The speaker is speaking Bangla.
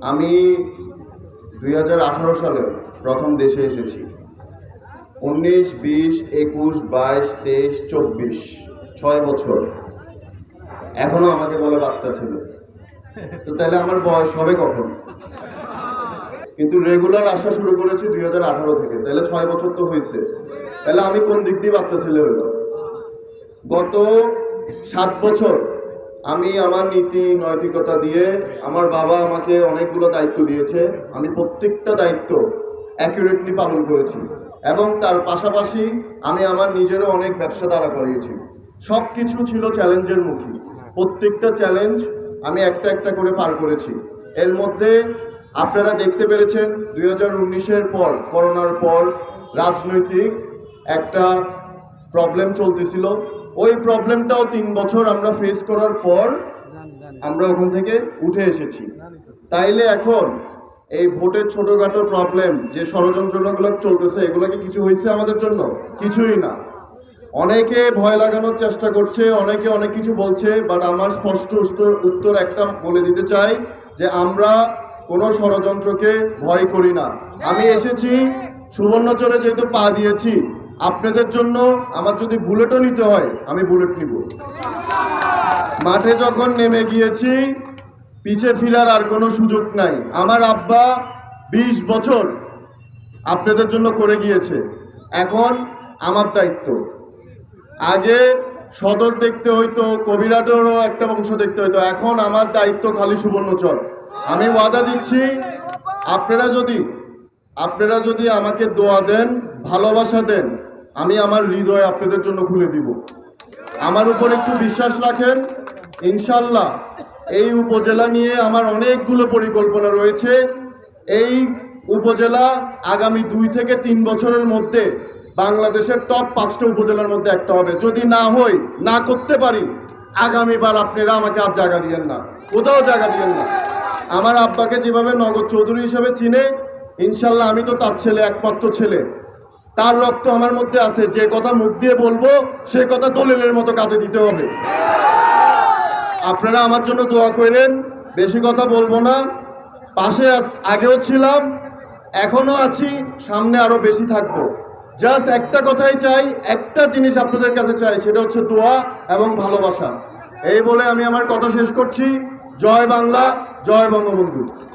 আমি দুই হাজার আঠারো সালে প্রথম দেশে এসেছি। উনিশ, বিশ, একুশ, বাইশ, তেইশ, চব্বিশ, ছয় বছর। এখনও আমাকে বলে বাচ্চা ছিল। তো তাহলে আমার বয়স হবে কখন? কিন্তু রেগুলার আসা শুরু করেছি দুই হাজার আঠারো থেকে। তাহলে ছয় বছর তো হয়েছে। তাহলে আমি কোন দিক দিয়ে বাচ্চা ছেলে হইলাম? গত সাত বছর আমি আমার নীতি, নৈতিকতা দিয়ে আমার বাবা আমাকে অনেকগুলো দায়িত্ব দিয়েছে। আমি প্রত্যেকটা দায়িত্ব অ্যাকুরেটলি পালন করেছি এবং তার পাশাপাশি আমি আমার নিজেরও অনেক ব্যবসা দাঁড়া করিয়েছি। সব কিছু ছিল চ্যালেঞ্জের মুখী। প্রত্যেকটা চ্যালেঞ্জ আমি একটা একটা করে পার করেছি। এর মধ্যে আপনারা দেখতে পেরেছেন দুই হাজার উনিশের পর, করোনার পর রাজনৈতিক একটা প্রবলেম চলতেছিল। ওই প্রবলেমটাও তিন বছর আমরা ফেস করার পর আমরা ওখান থেকে উঠে এসেছি। তাইলে এখন এই ভোটের ছোটখাটো প্রবলেম যে ষড়যন্ত্রগুলো চলতেছে এগুলো কি কিছু হয়েছে আমাদের জন্য? কিছুই না। অনেকে ভয় লাগানোর চেষ্টা করছে অনেকে অনেক কিছু বলছে বাট আমার স্পষ্ট উত্তর উত্তর একটা বলে দিতে চাই যে আমরা কোনো ষড়যন্ত্রকে ভয় করি না। আমি এসেছি সুবর্ণচরে যেহেতু পা দিয়েছি আপনাদের জন্য আমার যদি বুলেটও নিতে হয়, আমি বুলেট নিব। মাঠে যখন নেমে গিয়েছি, পিছে ফিরার আর কোনো সুযোগ নাই। আমার আব্বা বিশ বছর আপনাদের জন্য করে গিয়েছে। এখন আমার দায়িত্ব। আগে সদর দেখতে হইতো, কবিরাটেরও একটা বংশ দেখতে হইতো। এখন আমার দায়িত্ব খালি সুবর্ণচর। আমি ওয়াদা দিচ্ছি, আপনারা যদি আপনারা যদি আমাকে দোয়া দেন, ভালোবাসা দেন, আমি আমার হৃদয় আপনাদের জন্য খুলে দিব। আমার উপর একটু বিশ্বাস রাখেন, ইনশাল্লাহ এই উপজেলা নিয়ে আমার অনেকগুলো পরিকল্পনা রয়েছে। এই উপজেলা আগামী দুই থেকে তিন বছরের মধ্যে বাংলাদেশের টপ পাঁচটা উপজেলার মধ্যে একটা হবে। যদি না হই না করতে পারি, আগামীবার আপনারা আমাকে আর জায়গা দিয়েন না। কোথাও জায়গা দিয়েন না। আমার আব্বাকে যেভাবে নগদ চৌধুরী হিসেবে চিনে ইনশাল্লাহ আমি তো তার ছেলে, একমাত্র ছেলে। তার রক্ত আমার মধ্যে আছে, যে কথা মুখ দিয়ে বলব, সে কথা দলিলের মতো কাজে দিতে হবে। আপনারা আমার জন্য দোয়া করেন, বেশি কথা বলব না। পাশে আগেও ছিলাম এখনও আছি, সামনে আরও বেশি থাকব। জাস্ট একটা কথাই চাই, একটা জিনিস আপনাদের কাছে চাই, সেটা হচ্ছে দোয়া এবং ভালোবাসা। এই বলে আমি আমার কথা শেষ করছি। জয় বাংলা, জয় বঙ্গবন্ধু।